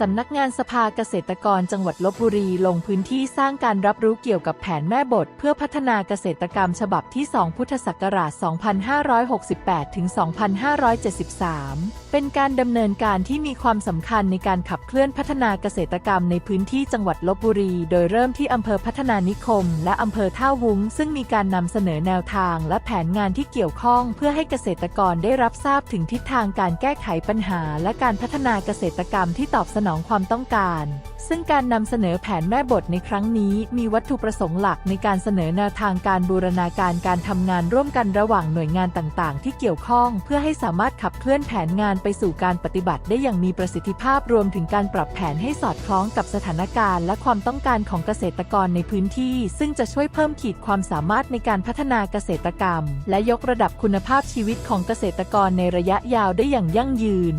สำนักงานสภาเกษตรกรจังหวัดลบบุรีลงพื้นที่สร้างการรับรู้เกี่ยวกับแผนแม่บท เพื่อพัฒนาเกษตรกรรมฉบับที่ 2 พุทธศักราช 2568 ถึง 2573 เป็นการดำเนินการที่มีความสำคัญในการขับเคลื่อนพัฒนาเกษตรกรรมในพื้นที่จังหวัดลบบุรี โดยเริ่มที่อำเภอพัฒนานิคม และอำเภอท่าวุ้ง ซึ่งมีการนำเสนอแนวทาง และแผนงานที่เกี่ยวข้อง เพื่อให้เกษตรกรได้รับทราบถึงทิศทางการแก้ไขปัญหา และการพัฒนาเกษตรกรรมที่ตอบสนองความต้องการ ซึ่งการนำเสนอแผนแม่บทในครั้งนี้มีวัตถุประสงค์หลักในการเสนอแนวทางการบูรณาการการทำงานร่วมกันระหว่างหน่วยงานต่างๆ ที่เกี่ยวข้อง เพื่อให้สามารถขับเคลื่อนแผนงานไปสู่การปฏิบัติได้อย่างมีประสิทธิภาพรวมถึงการปรับแผนให้สอดคล้องกับสถานการณ์และความต้องการของเกษตรกรในพื้นที่ ซึ่งจะช่วยเพิ่มขีดความสามารถในการพัฒนาเกษตรกรรม และยกระดับคุณภาพชีวิตของเกษตรกรในระยะยาวได้อย่างยั่งยืน